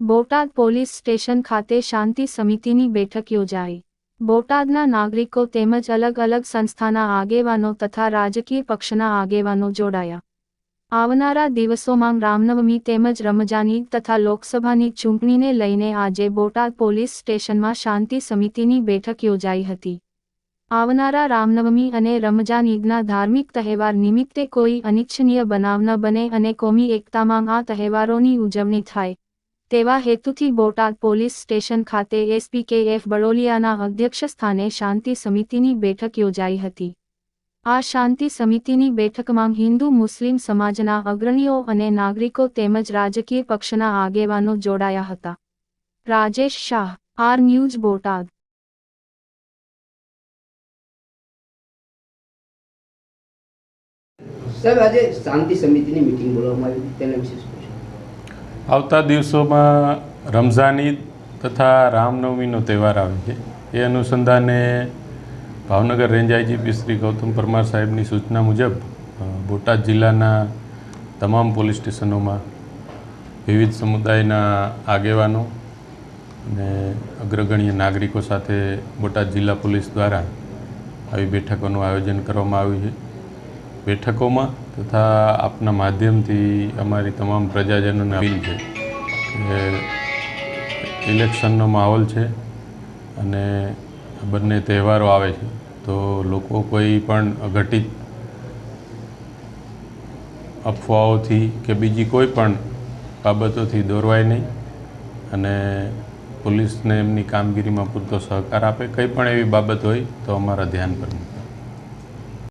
Botad police station ખાતે શાંતિ સમિતિની બેઠક યોજાઈ. બોટાદના નાગરિકો તેમજ અલગ અલગ સંસ્થાના આગેવાનો તથા રાજકીય પક્ષના આગેવાનો જોડાયા. આવનારા દિવસોમાં રામનવમી તેમજ રમજાન તથા લોકસભાની ચૂંટણીને લઈને આજે બોટાદ પોલીસ સ્ટેશનમાં શાંતિ સમિતિની બેઠક યોજાઈ હતી. આવનારા રામનવમી અને રમજાન ઈદના ધાર્મિક તહેવાર નિમિત્તે કોઈ અનિચ્છનીય બનાવ ન બને અને કોમી એકતામાં આ તહેવારોની ઉજવણી થાય. તેવા હેતુથી બોટાદ પોલીસ સ્ટેશન ખાતે એસપીકેએફ બડોલિયાના અધ્યક્ષસ્થાને શાંતિ સમિતિની બેઠક યોજાઈ હતી. આ શાંતિ સમિતિની બેઠકમાં હિન્દુ મુસ્લિમ સમાજના અગ્રણીઓ અને નાગરિકો તેમજ રાજકીય પક્ષના આગેવાનો જોડાયા હતા. Rajesh Shah, R news Botad. સાહેબ, આજે શાંતિ સમિતિની મિટિંગ બોલાવવામાં આવી તેના વિશે આવતા દિવસોમાં રમઝાન ઈદ તથા રામનવમીનો તહેવાર આવે છે. એ અનુસંધાને ભાવનગર રેન્જ આઈજીપી શ્રી ગૌતમ પરમાર સાહેબની સૂચના મુજબ બોટાદ જિલ્લાના તમામ પોલીસ સ્ટેશનોમાં વિવિધ સમુદાયના આગેવાનો અને અગ્રગણ્ય નાગરિકો સાથે બોટાદ જિલ્લા પોલીસ દ્વારા આવી બેઠકોનું આયોજન કરવામાં આવ્યું છે. બેઠકોમાં તથા આપના માધ્યમથી અમારી તમામ પ્રજાજનોને અપીલ છે કે ઇલેક્શનનો માહોલ છે અને બંને તહેવારો આવે છે, તો લોકો કોઈ પણ અઘટિત અફવાઓથી કે બીજી કોઈ પણ બાબતોથી દોરવાય નહીં અને પોલીસને એમની કામગીરીમાં પૂરતો સહકાર આપે. કંઈ પણ એવી બાબત હોય તો અમારા ધ્યાન પર